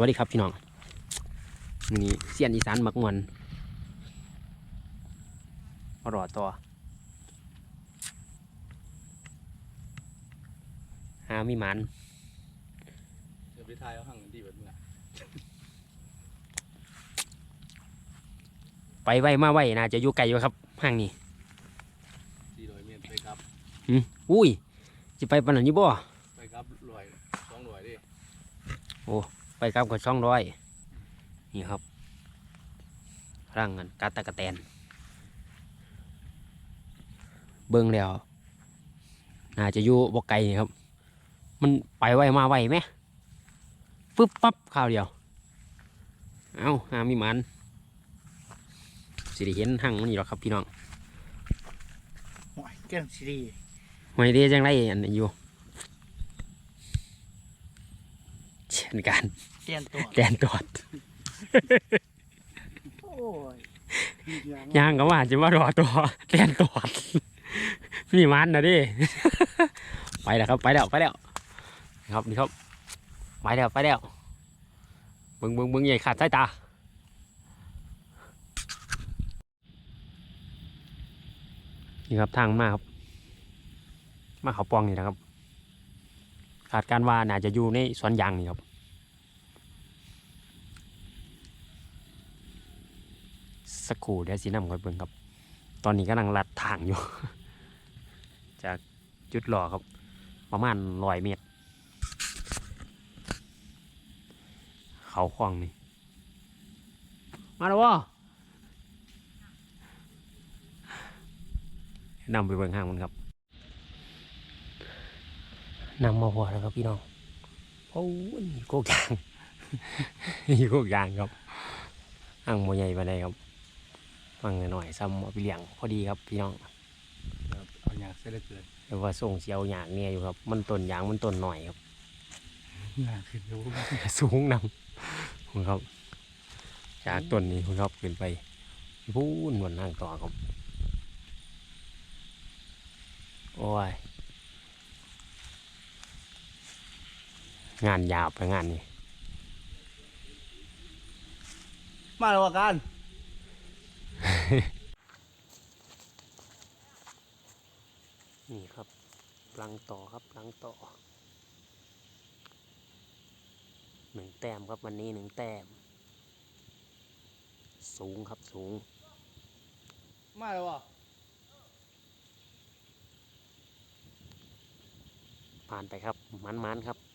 วัสดีครับพี่น้องมื้อนี้เสียนอีสานมักมวนมารอต่อหามีหมันเดี๋ยวไปทายเอาหั่งกันดีแบบเมื่อไปไว้มาไว้น่าจะอยู่ไกลอยู่ครับห้างนี้สี่ร้อยเมตรไปครับอุ้ยจะไปปานนั้นอยู่บ่ไปครับรวยสองรวยดิ ไปกับกับช่องร้อยนี่ครับร่างกันกาตะกะแตน เบิ่งแล้วน่าจะอยู่บ่ไกลนี่ครับ มันไปไวมาไวไหมปึ๊บปั๊บข้าวเดียว เอาหามีหมันสิได้เห็นหั่งมันนี่หรอกครับพี่น้องโอ้ยเก่งสิดีหอยเดียจังไรอันนี้อยู่เช่นกันเตียนตัวแกนตอดโอ้ยย่างก็ว่าจะมารอตัวแกนตอดนี่มันนะดิ ไปแล้วครับไปแล้วไปแล้วครับนี่ครับไปแล้วไปแล้วเบิ้งเบิ้งเบิ้งใหญ่ขาดสายตานี่ครับทางมาครับ มาเขาปองนี่นะครับ ขาดการว่าน่าจะอยู่ในสวนยางนี่ครับ สักครู่เดี๋ยวสีน้ำก่อนเบิ่งครับ ตอนนี้กำลังลัดทางอยู่ จากจุดหล่อครับ ประมาณร้อยเมตร เขาคลองนี่ มาแล้ววะนำไปเบิ่งห้างมันครับนำมาหัวแล้วครับพี่น้องโอ้ยโกกยางนี่โกกยางครับห้างโมใหญ่ไปเลยครับ ฟังหน่อยๆซ้ำเอาไปเลี้ยงพอดีครับพี่น้องครับเอาอยากเสียเหลือเกินแต่ว่าส่งเสียวหยางเนี่ยอยู่ครับ มันต้นยางมันต้นหน่อยครับอยากขึ้นรู้สูงนำคุณครับจากต้นนี้คุณครับขึ้นไปพูนบนทางต่อครับ โอ้ย งานยาวไปงานนี้ มาแล้วกัน นี่ครับลังต่อครับลังต่อหนึ่งแต้มครับวันนี้หนึ่งแต้ม สูงครับสูง มาแล้ววะผ่านไปครับมันมันๆครับ